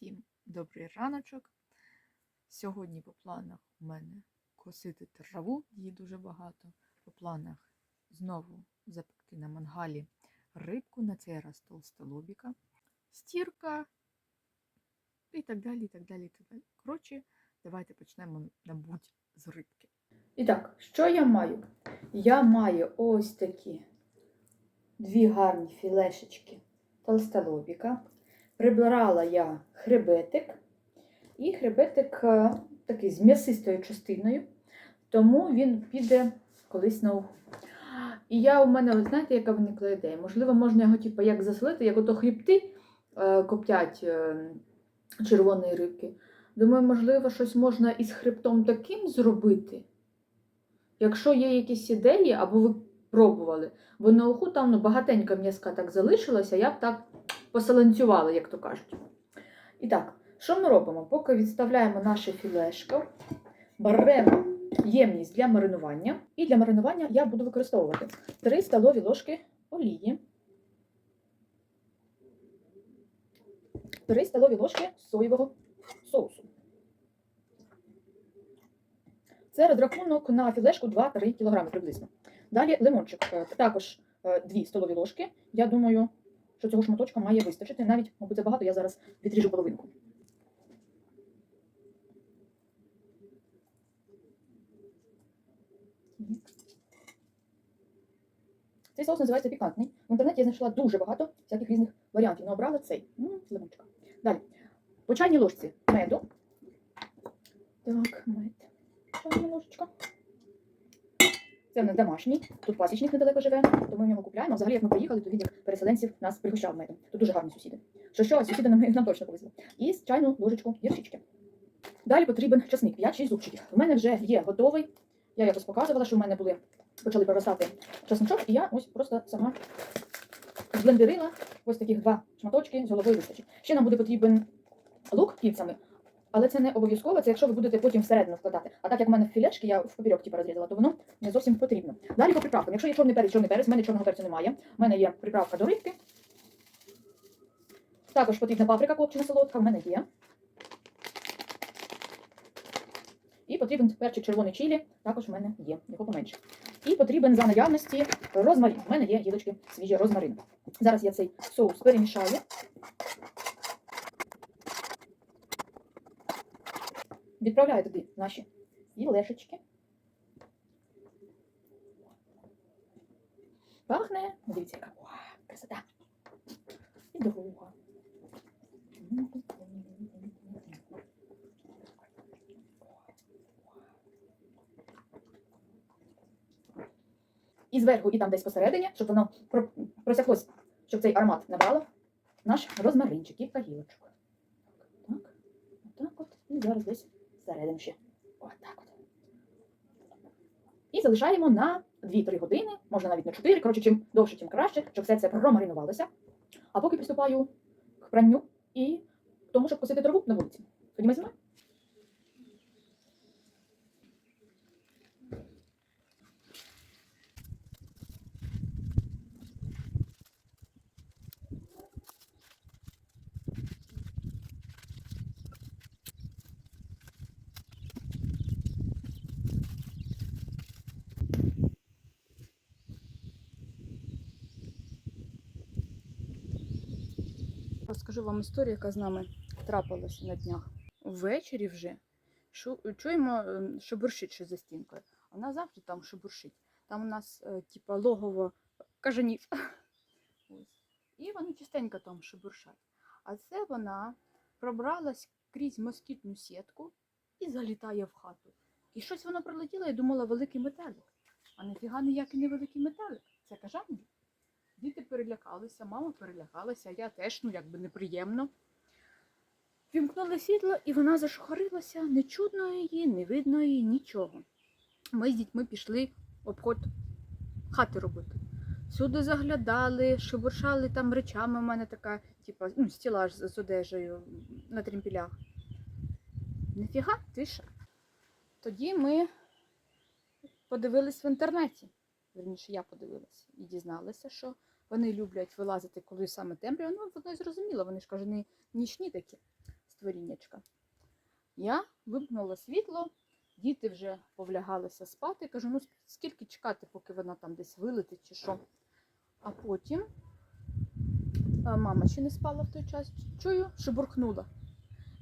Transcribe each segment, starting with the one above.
Всім добрий раночок. Сьогодні по планах у мене косити траву, її дуже багато. По планах знову запекти на мангалі рибку, на цей раз толстолобіка, стірка і так далі. і так далі, і так далі. Коротше, давайте почнемо, мабуть, з рибки. І так, що я маю? Я маю ось такі дві гарні філешечки толстолобіка. Прибирала я хребетик. І хребетик е, такий з м'ясистою частиною, тому він піде колись на уху. І я у мене, от знаєте, яка виникла ідея? Можливо, можна його типу, як заселити, як ото хребти е, коптять е, червоної рибки. Думаю, можливо, щось можна із хребтом таким зробити. Якщо є якісь ідеї, або ви пробували, бо на уху там ну, багатенька м'язка так залишилася, я б так поселенцювала, як то кажуть. І так, що ми робимо? Поки відставляємо наше філешко, беремо ємність для маринування. І для маринування я буду використовувати 3 столові ложки олії, 3 столові ложки соєвого соусу. Це розрахунок на філешку 2-3 кг приблизно. Далі лимончик, е, також 2 столові ложки. Я думаю, що цього шматочка має вистачити. Навіть, мабуть, це багато, я зараз відріжу половинку. Цей соус називається пікантний. В інтернеті я знайшла дуже багато всяких різних варіантів, але обрала цей. М, лимончика. Далі. По чайній ложці меду. Так, мед. Чайна ложечка. Це в нас домашній. Тут пасічник недалеко живе, то ми в нього купляємо. Взагалі, як ми приїхали, то він як переселенців нас пригощав медом. Тут дуже гарні сусіди. Що що, сусіди нам, нам точно повезли. І чайну ложечку гірчички. Далі потрібен часник 5-6 зубчиків. У мене вже є готовий. Я якось показувала, що в мене були почали проростати часничок, і я ось просто сама зблендерила ось таких два шматочки з головою вистачить. Ще нам буде потрібен лук кільцями, але це не обов'язково, це якщо ви будете потім всередину вкладати. А так як в мене філешки, я в поперек типу, розрізала, то воно не зовсім потрібно. Далі по приправкам. Якщо є чорний перець, чорний перець, в мене чорного перцю немає. У мене є приправка до рибки. Також потрібна паприка копчена солодка, в мене є. І потрібен перчик червоний чилі, також в мене є, його поменше. І потрібен за наявності розмарин. У мене є гілочки свіжі розмарин. Зараз я цей соус перемішаю. Відправляю туди наші філешечки. Пахне. Дивіться, яка красота. І друга. І зверху, і там десь посередині, щоб воно про- просяклось, щоб цей аромат набрало наш розмаринчик, кілька гілочок. Так, отак от. І зараз десь всередину ще. Отак от. І залишаємо на 2-3 години, можна навіть на 4. Коротше, чим довше, тим краще, щоб все це промаринувалося. А поки приступаю к пранню і тому, щоб косити траву на вулиці. Ходімо зі мною. Розкажу вам історію, яка з нами трапилася на днях. Ввечері вже чуємо, ем, шебуршить щось за стінкою. Вона завжди там шебуршить. Там у нас, е, типа, логово кажанів. І вони частенько там шебуршать. А це вона пробралась крізь москітну сітку і залітає в хату. І щось воно прилетіло, я думала, великий метелик. А ніфіга ніякий не великий метелик. Це кажання. Діти перелякалися, мама перелякалася, я теж, ну якби неприємно. Вімкнули світло, і вона зашухарилася, не чудно її, не видно її, нічого. Ми з дітьми пішли обход хати робити. Всюди заглядали, шебуршали там речами. У мене така, типу, ну, стілаж з одежею на тремпілях. Ніфіга, тиша. Тоді ми подивились в інтернеті. Верніше, я подивилася і дізналася, що вони люблять вилазити, коли саме темрява. Ну, воно і зрозуміло, вони ж кажуть, нічні такі. створіннячка. Я вимкнула світло, діти вже повлягалися спати. Кажу, ну скільки чекати, поки вона там десь вилетить чи що. А потім а, мама ще не спала в той час. Чую, що бурхнула.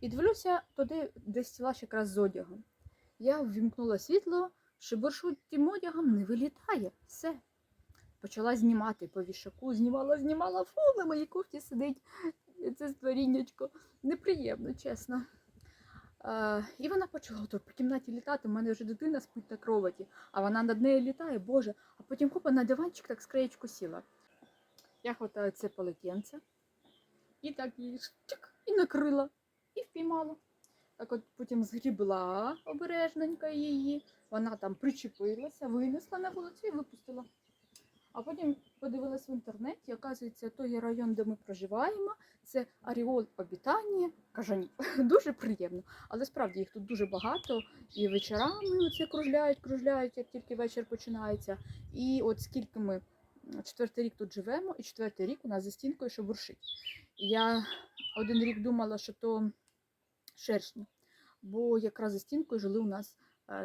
І дивлюся туди, де стілаж якраз з одягом. Я ввімкнула світло, шибуршу тим одягом не вилітає. Все. Почала знімати по вішаку, знімала, знімала, фу, на моїй кофті сидить це створіннячко. Неприємно, чесно. Е, і вона почала тут по кімнаті літати. У мене вже дитина спить на кроваті, а вона над нею літає, боже. А потім хопа на диванчик так з краєчку сіла. Я хватаю це полотенце і так її чик, і накрила, і впіймала. Так от потім згрібла обережненько її. Вона там причепилася, винесла на вулицю і випустила. А потім подивилась в інтернеті, оказується, той район, де ми проживаємо, це Аріол обітання кажанів. Дуже приємно. Але справді їх тут дуже багато. І вечорами оце кружляють, кружляють, як тільки вечір починається. І от скільки ми четвертий рік тут живемо, і четвертий рік у нас за стінкою шебуршить. Я один рік думала, що то шершні, бо якраз за стінкою жили у нас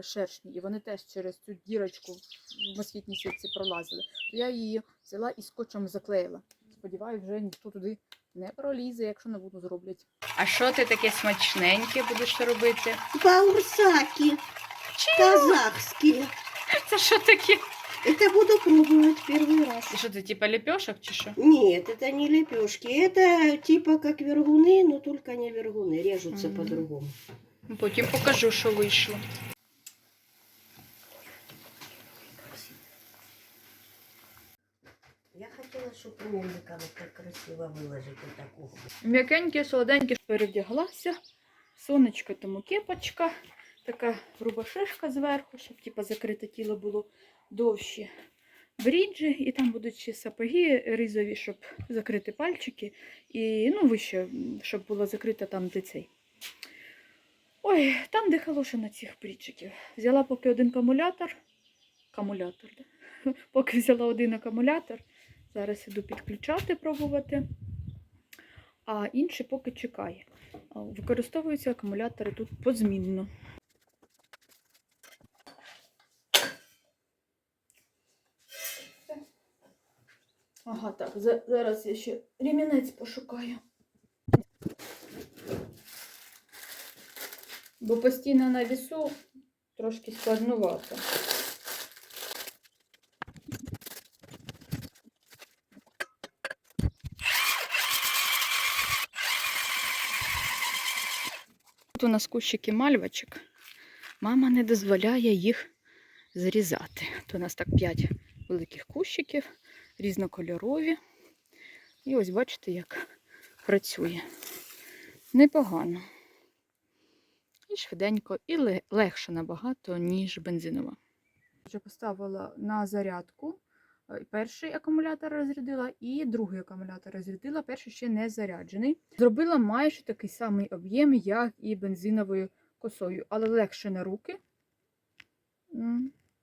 шершні, і вони теж через цю дірочку в москітній сітці пролазили. То я її взяла і скотчем заклеїла. Сподіваюсь, вже ніхто туди не пролізе, якщо не буду зроблять. А що ти таке смачненьке будеш робити? Баурсаки казахские. Це що таке? Это буду пробовать первый раз. Це що ти, типа лепешок чи що? Нет, это не лепешки. Это типа как вергуны, но только не вергуны. Режутся Мгм. по-другому. Потім покажу, що вийшло. Я хотела, чтобы мельниками так красиво выложить вот такого. М'якеньке, солоденьке перевдяглася. Сонечко тому кепочка, така груба шишка зверху, щоб типа, закрите тіло було довше. Бріджі, і там будуть ще сапоги ризові, щоб закрити пальчики. І ну, вище, щоб було закрито там, де цей. Ой, там де халоша на цих бріджиків. Взяла поки один акумулятор. Акумулятор, да? Поки взяла один акумулятор. Зараз іду підключати, пробувати а інший поки чекає. Використовуються акумулятори тут позмінно. Ага, так, зараз я ще ремінець пошукаю. Бо постійно на вісу трошки складнувато. Нас кущики мальвочок. Мама не дозволяє їх зрізати. То у нас так 5 великих кущиків, різнокольорові. І ось бачите, як працює. Непогано. І швиденько, і легше набагато, ніж бензинова. Вже поставила на зарядку. Е, Перший акумулятор розрядила і другий акумулятор розрядила. Перший ще не заряджений. Зробила майже такий самий об'єм, як і бензиновою косою, але легше на руки.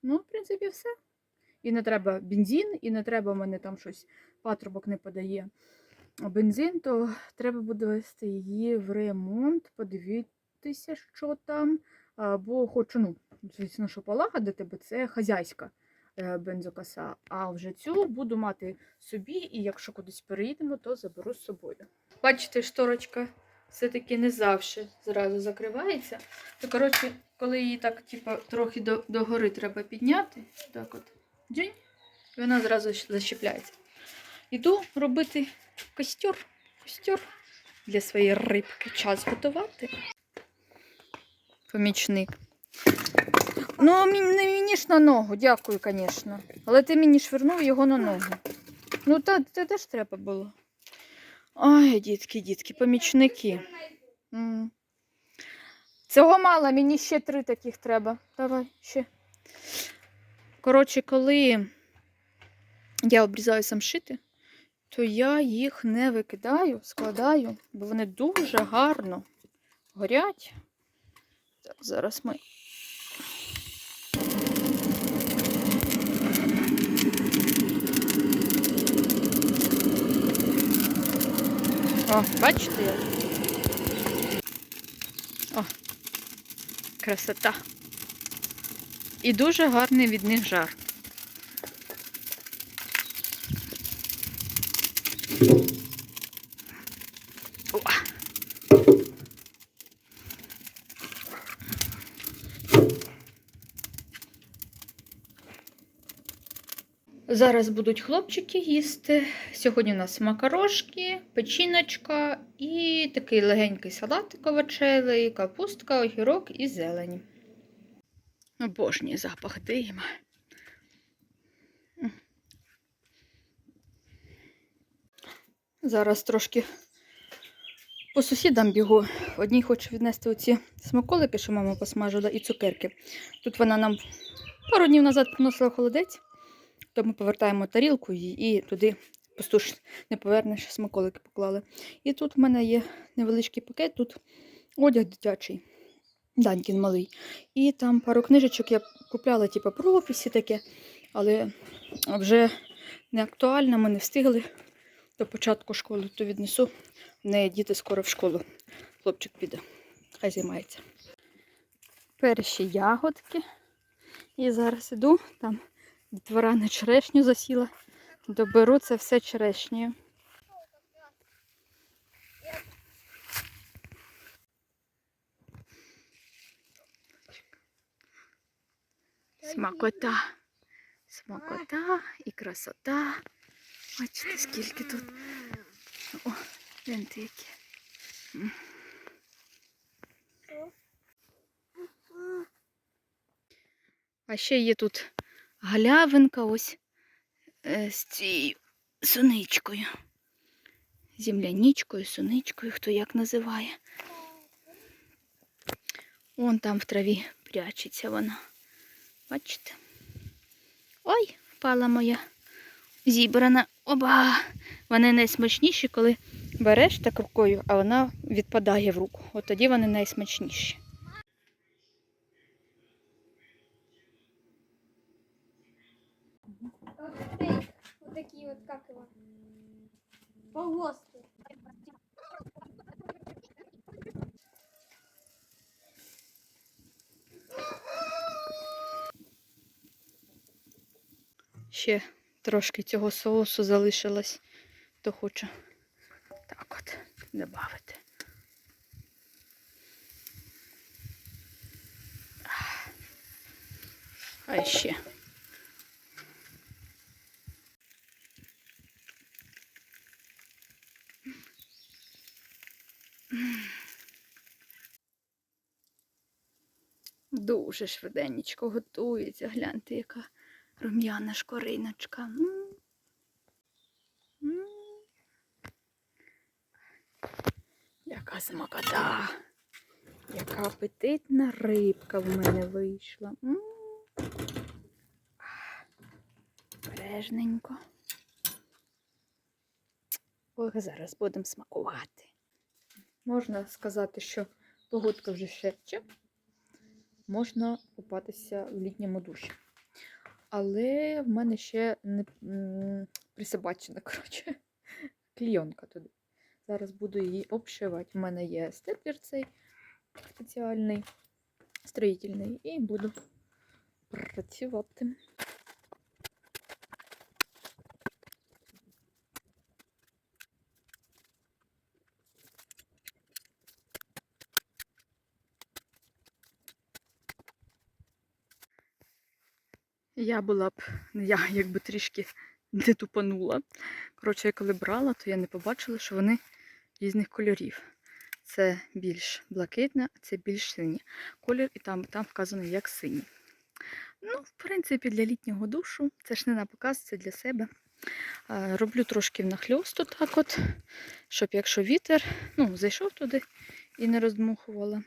Ну, в принципі, все. І не треба бензин, і не треба в мене там щось патрубок не подає. Бензин, то треба буде вести її в ремонт, подивитися, що там. А, Бо хочу, ну, звісно, що полагодити, бо це хазяйська бензокоса. А вже цю буду мати собі, і якщо кудись переїдемо, то заберу з собою. Бачите, шторочка все-таки не завжди зразу закривається. То, коротше, коли її так, типу, трохи до, догори треба підняти, так от, дзюнь, вона зразу защіпляється. Іду робити костер, костер для своєї рибки. Час готувати. Помічник. Ну, не мені ж на ногу, дякую, звісно. Але ти мені швирнув його на ногу. Ну, та це теж треба було. Ой, дітки, дітки, помічники. Цього мало, мені ще три таких треба. Давай ще. Коротше, коли я обрізаю самшити, то я їх не викидаю, складаю, бо вони дуже гарно горять. Так, зараз ми. О, бачите? як? О, красота. І дуже гарний від них жар. Зараз будуть хлопчики їсти. Сьогодні у нас макарошки, печіночка і такий легенький салатик овочевий, капустка, огірок і зелень. Обожнюю запах дима. Зараз трошки по сусідам бігу. Одній хочу віднести оці смаколики, що мама посмажила, і цукерки. Тут вона нам пару днів назад приносила холодець, то ми повертаємо тарілку і туди пустуш не повернеш, смаколики поклали. І тут в мене є невеличкий пакет, тут одяг дитячий, Данькін малий. І там пару книжечок я купляла, типу, про офісі таке, але вже не актуально, ми не встигли до початку школи, то віднесу. В неї діти скоро в школу. Хлопчик піде, хай займається. Перші ягодки. І зараз іду, там дітвора на черешню засіла. Доберу це все черешнею. Смакота. Смакота і красота. Бачите, скільки тут. О, гляньте які. А ще є тут галявинка ось з цією суничкою. Земляничкою, суничкою, хто як називає. Вон там в траві прячеться вона. Бачите? Ой, впала моя зібрана. Оба! Вони найсмачніші, коли береш так рукою, а вона відпадає в руку. От тоді вони найсмачніші. Полоски. Ще трошки цього соусу залишилось, то хочу так от додати. А ще. Дуже швиденечко готується. Гляньте, яка рум'яна шкориночка. Яка смакота. Яка апетитна рибка в мене вийшла. Бережненько. Ой, зараз будемо смакувати. Можна сказати, що погодка вже шепче. Можна купатися в літньому душі. Але в мене ще не присобачена, коротше, клійонка туди. Зараз буду її обшивати. У мене є степлер цей спеціальний, строїтельний, і буду працювати. Я була б, я якби трішки не тупанула. Коротше, я коли брала, то я не побачила, що вони різних кольорів. Це більш блакитне, а це більш синє. Колір і там, там вказано як синій. Ну, в принципі, для літнього душу це ж не на показ, це для себе. Роблю трошки внахльосту так от, щоб якщо вітер ну, зайшов туди і не роздмухувала.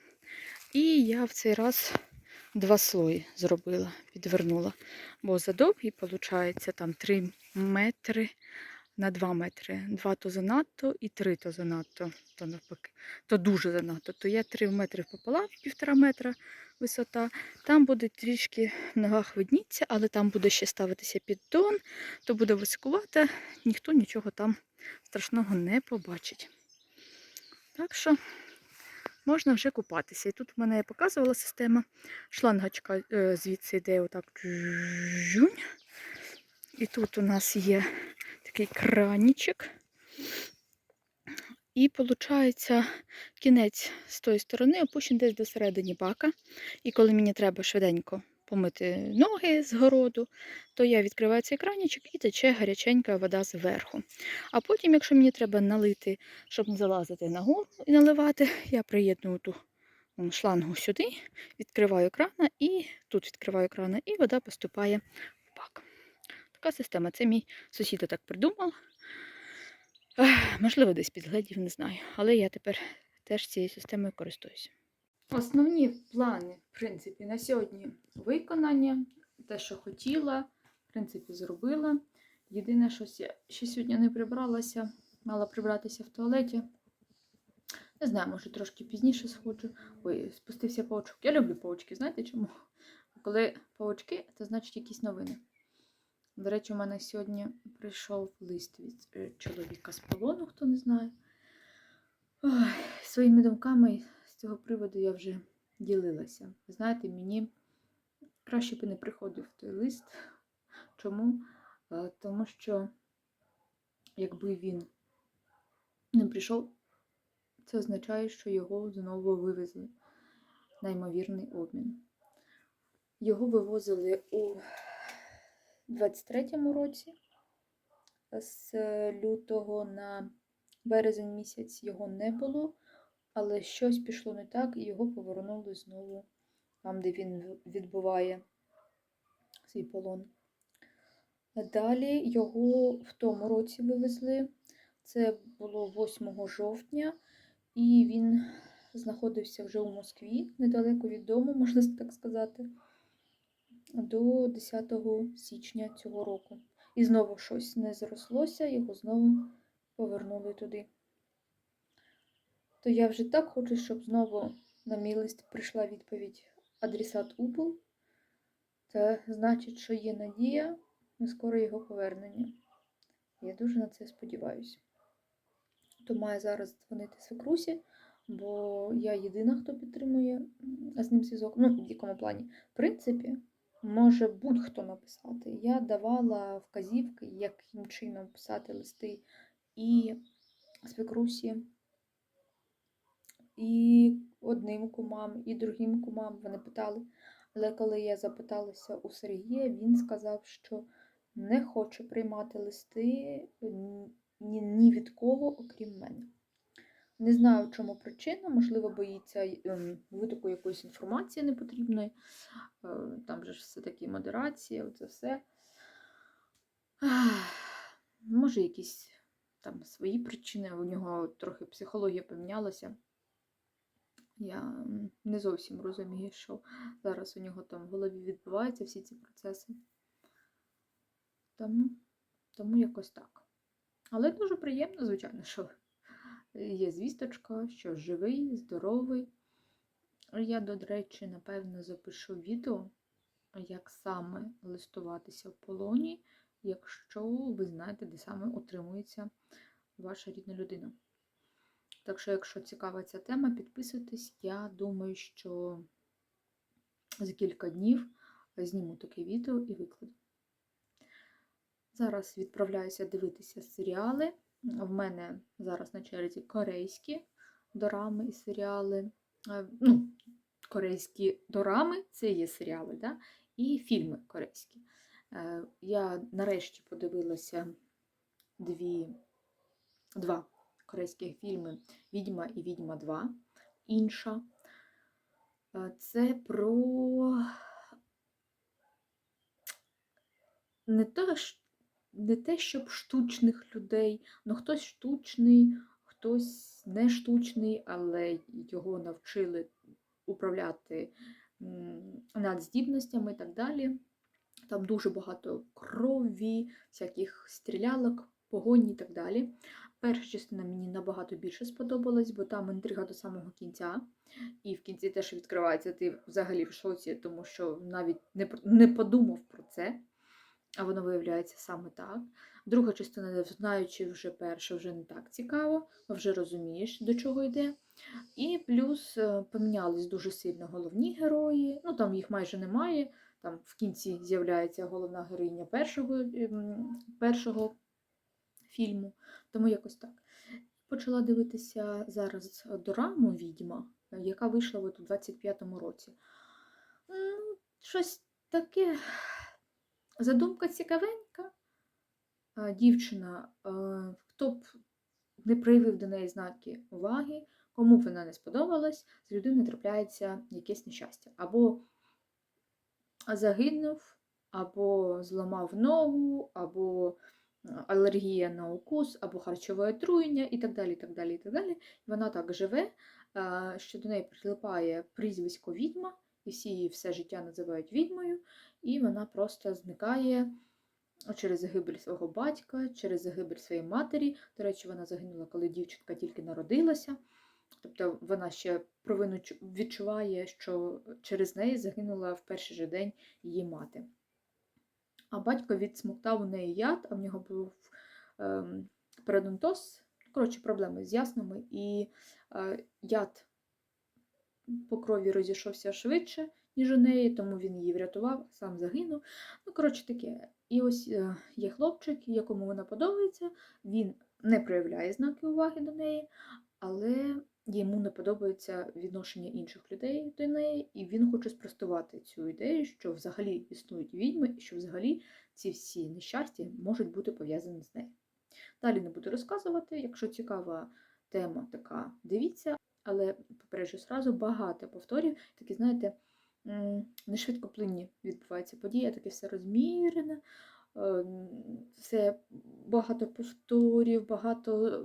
І я в цей раз два слої зробила, підвернула. Бо задовгий, виходить, там 3 метри на 2 метри. 2 то занадто і 3 то занадто, то навпаки, то дуже занадто. То я 3 метри пополам, півтора метра висота. Там буде трішки в ногах видніться, але там буде ще ставитися піддон, то буде високувато, ніхто нічого там страшного не побачить. Так що можна вже купатися. І тут в мене я показувала система. Шлангочка е, звідси йде отак. І тут у нас є такий кранічок. І виходить, кінець з тої сторони опущений десь до середини бака. І коли мені треба швиденько помити ноги з городу, то я відкриваю цей кранічок і тече гаряченька вода зверху. А потім, якщо мені треба налити, щоб не залазити нагору і наливати, я приєдную ту шлангу сюди, відкриваю крана і тут відкриваю крана, і вода поступає в бак. Така система. Це мій сусід так придумав. Можливо, десь підглядів, не знаю. Але я тепер теж цією системою користуюся. Основні плани, в принципі, на сьогодні виконання. Те, що хотіла, в принципі, зробила. Єдине, що я ще сьогодні не прибралася, мала прибратися в туалеті. Не знаю, може трошки пізніше сходжу. Ой, спустився паучок. Я люблю паучки, знаєте чому? Коли паучки, це значить якісь новини. До речі, у мене сьогодні прийшов лист від е, чоловіка з полону, хто не знає. Ой, своїми думками цього приводу я вже ділилася. Знаєте, мені краще б не приходив той лист. Чому? Е, Тому що, якби він не прийшов, це означає, що його знову вивезли на ймовірний обмін. Його вивозили у 23-му році. З лютого на березень місяць його не було, але щось пішло не так, і його повернули знову там, де він відбуває свій полон. Далі його в тому році вивезли. Це було 8 жовтня, і він знаходився вже у Москві, недалеко від дому, можна так сказати, до 10 січня цього року. І знову щось не зрослося, його знову повернули туди. То я вже так хочу, щоб знову на мій лист прийшла відповідь адресат УПЛ. Це значить, що є надія на скоре його повернення. Я дуже на це сподіваюся. То маю зараз дзвонити свекрусі, бо я єдина, хто підтримує з ним зв'язок. Ну, в якому плані? В принципі, може будь-хто написати. Я давала вказівки, яким чином писати листи і свекрусі, і одним кумам, і другим кумам. Вони питали. Але коли я запиталася у Сергія, він сказав, що не хоче приймати листи ні, ні від кого, окрім мене. Не знаю, в чому причина, можливо, боїться ем, витоку якоїсь інформації непотрібної. Е, Там же все-таки модерація, оце все. Може, якісь там свої причини, у нього трохи психологія помінялася. Я не зовсім розумію, що зараз у нього там в голові відбуваються всі ці процеси. Тому, тому якось так. Але дуже приємно, звичайно, що є звісточка, що живий, здоровий. Я, до речі, напевно, запишу відео, як саме листуватися в полоні, якщо ви знаєте, де саме утримується ваша рідна людина. Так що, якщо цікава ця тема, підписуйтесь. Я думаю, що за кілька днів зніму таке відео і викладу. Зараз відправляюся дивитися серіали. В мене зараз на черзі корейські дорами і серіали. Ну, корейські дорами це є серіали, да? і фільми корейські. Е, Я нарешті подивилася дві, два корейських фільми Відьма і Відьма 2. Інша. Е, Це про не те, не те, щоб штучних людей, ну хтось штучний, хтось не штучний, але його навчили управляти надздібностями і так далі. Там дуже багато крові, всяких стрілялок, погоні і так далі. Перша частина мені набагато більше сподобалась, бо там інтрига до самого кінця. І в кінці теж відкривається, ти взагалі в шоці, тому що навіть не, не подумав про це. а воно виявляється саме так. Друга частина, знаючи вже перше, вже не так цікаво, вже розумієш, до чого йде. І плюс е, помінялись дуже сильно головні герої. Ну там їх майже немає. Там в кінці з'являється головна героїня першого, ем, першого фільму. Тому якось так. Почала дивитися зараз дораму Відьма, яка вийшла от у 25-му році. Ну, щось таке. Задумка цікавенька. Дівчина, хто б не проявив до неї знаки уваги, кому б вона не сподобалась, з людини трапляється якесь нещастя. Або загинув, або зламав ногу, або алергія на укус, або харчове отруєння, і так далі. І так далі, і так далі. Вона так живе, що до неї прилипає прізвисько відьма, і всі її все життя називають відьмою, і вона просто зникає через загибель свого батька, через загибель своєї матері. До речі, вона загинула, коли дівчинка тільки народилася. Тобто вона ще провину відчуває, що через неї загинула в перший же день її мати. А батько відсмоктав у неї яд, а в нього був ем, передонтоз, коротше, проблеми з яснами, і е, яд по крові розійшовся швидше, ніж у неї, тому він її врятував, сам загинув. Ну, коротше таке. І ось е, є хлопчик, якому вона подобається, він не проявляє знаки уваги до неї, але йому не подобається відношення інших людей до неї, і він хоче спростувати цю ідею, що взагалі існують відьми, і що взагалі ці всі нещастя можуть бути пов'язані з нею. Далі не буду розказувати, якщо цікава тема така, дивіться, але попереджу сразу багато повторів, такі, знаєте, не швидкоплинні відбуваються події, таке все розмірене, ем, все багато повторів, багато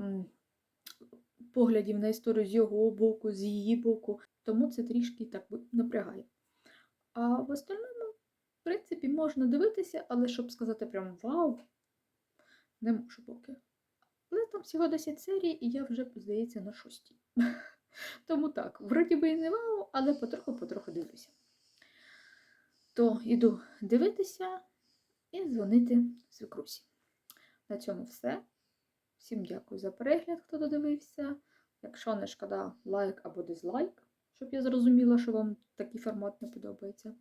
поглядів на історію з його боку, з її боку. Тому це трішки так напрягає. А в остальному, в принципі, можна дивитися, але щоб сказати прям вау, не можу поки. Але там всього 10 серій, і я вже, здається, на шостій. Тому так, вроді би і не вау, але потроху-потроху дивлюся. То іду дивитися і дзвонити свекрусі. На цьому все. Всім дякую за перегляд, хто додивився. Якщо не шкода, лайк або дизлайк, щоб я зрозуміла, що вам такий формат не подобається.